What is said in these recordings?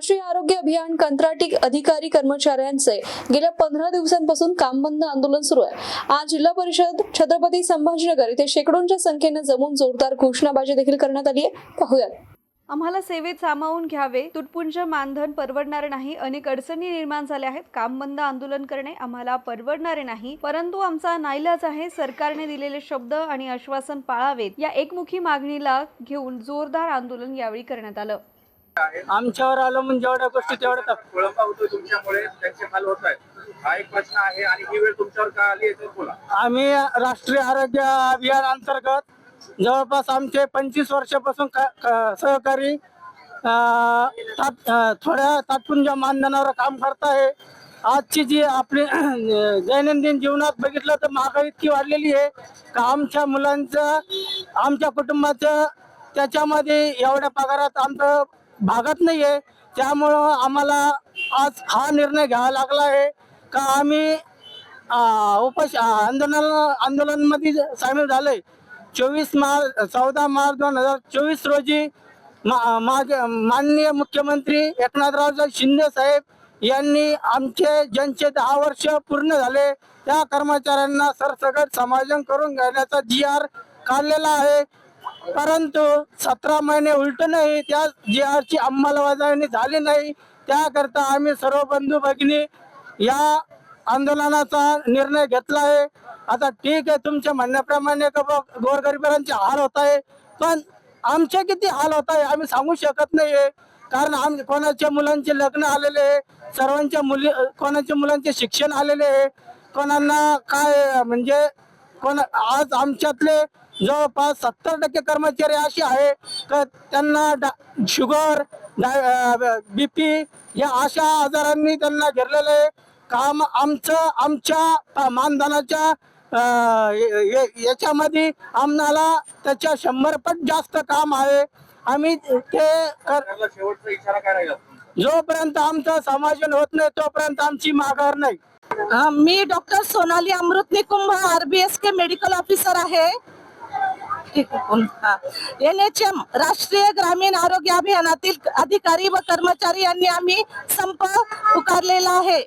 राष्ट्रीय आरोग्य अभियान कंत्राटी अधिकारी कर्मचाऱ्यांचे गेल्या पंधरा दिवसांपासून काम बंद आंदोलन सुरू आहे. आज जिल्हा परिषद छत्रपती संभाजीनगर इथे शेकडोंच्या संख्येनं जमून जोरदार घोषणाबाजी देखील करण्यात आली आहे. पाहूयात. आम्हाला सेवेत सामावून घ्यावे तुटपुंज मानधन परवडणारे नाही अनेक अडचणी निर्माण झाल्या आहेत. काम बंद आंदोलन करणे आम्हाला परवडणारे नाही परंतु आमचा नाईलाज आहे. सरकारने दिलेले शब्द आणि आश्वासन पाळावेत. या एकमुखी मागणीला घेऊन जोरदार आंदोलन यावेळी करण्यात आलं. आमच्यावर आलं म्हणजे जेवढ्या गोष्टी तेवढ्या खोळंबा होतोय तुमच्यामुळे त्यांचे हाल होत आहेत. हा एक प्रश्न आहे आणि ही वेळ तुमच्यावर का आली आहे बोला. आम्ही राष्ट्रीय आरोग्य अभियान अंतर्गत जवळपास आमचे पंचवीस वर्षापासून सहकारी थोड्या तात्पुंज मानधनावर काम करत आहे. आजची जी आपली दैनंदिन जीवनात बघितलं तर महागाई इतकी वाढलेली आहे का आमच्या मुलांचं आमच्या कुटुंबाचं त्याच्यामध्ये एवढ्या पगारात आमचं भागत नाही आहे त्यामुळं आम्हाला आज हा निर्णय घ्यावा लागला आहे. का आम्ही आ, आंदोलन आंदोलनमध्ये सामील झाले चोवीस मार्च चौदा मार्च दोन हजार चोवीस रोजी मा- माननीय मुख्यमंत्री एकनाथराव शिंदे साहेब यांनी आमचे ज्यांचे दहा वर्ष पूर्ण झाले. त्या कर्मचाऱ्यांना सरसकट समायोजन करून घेण्याचा जी आर काढलेला आहे. परंतु सतरा महिने उलट नाही त्या जी आरची अंमलबजावणी झाली नाही त्याकरता आम्ही सर्व बंधू भगिनी या आंदोलनाचा निर्णय घेतला आहे. आता ठीक आहे तुमच्या म्हणण्याप्रमाणे का गोरगरिबांचे हाल होत आहे पण आमचे किती हाल होत आहे आम्ही सांगू शकत नाहीये. कारण आम कोणाच्या मुलांचे लग्न आलेले आहे सर्वांच्या मुली कोणाच्या मुलांचे शिक्षण आलेले आहे कोणांना काय म्हणजे कोण आज आमच्यातले जवळपास सत्तर टक्के कर्मचारी असे आहे तर त्यांना डा- शुगर बीपी या अशा आजारांनी त्यांना घेरलेलं आहे. काम आमचं आमच्या मानधनाच्या याच्यामध्ये आम्हाला त्याच्या शंभर पट जास्त काम आहे. आम्ही ते जोपर्यंत आमचं समायोजन होत नाही तोपर्यंत आमची माघार नाही. मी doctor Sonali Amrit Nikumbh RBS K medical officer आहे. एन एच एम राष्ट्रीय ग्रामीण आरोग्य अभियानातील अधिकारी व कर्मचारी यांनी आम्ही संप पुकारलेला आहे.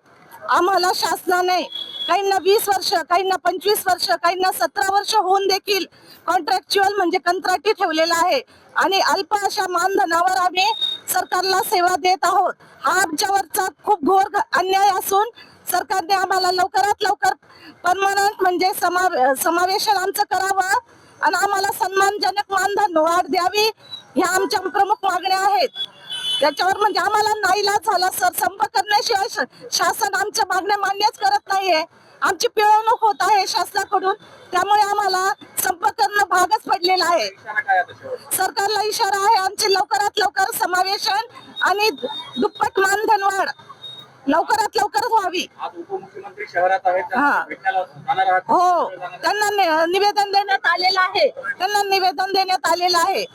आम्हाला शासनाने काहींना वीस वर्ष काहींना पंचवीस वर्ष काहींना सतरा वर्ष होऊन देखील कॉन्ट्रॅक्च्युअल म्हणजे कंत्राटी ठेवलेला आहे. आणि अल्प अशा मानधनावर आम्ही सरकारला सेवा देत आहोत. हा आमच्यावरचा खूप घोर अन्याय असून सरकारने आम्हाला लवकरात लवकर परमनंट म्हणजे समा समावेशन आमचं करावं. आणि आम्हाला सन्मानजनक मानधन वाढ द्यावी ह्या आमच्या प्रमुख मागण्या आहेत. त्याच्यावर म्हणजे आम्हाला नाईलाज झाला सर. संप करण्याशिवाय शासन आमच्या मागण्या मान्यच करत नाहीये. आमची पिळवणूक होत आहे शासनाकडून. त्यामुळे आम्हाला संप करणं भागच पडलेला आहे. सरकारला इशारा आहे आमचे लवकरात लवकर समावेशन आणि दुप्पट मानधन वाढ. लवकरात लवकर व्हावी आज उपमुख्यमंत्री शहरात आहेत त्यांना हा. भेटण्याला जाणार आहात हो? त्यांना नि- निवेदन देण्यात आलेलं आहे त्यांना निवेदन देण्यात आलेलं आहे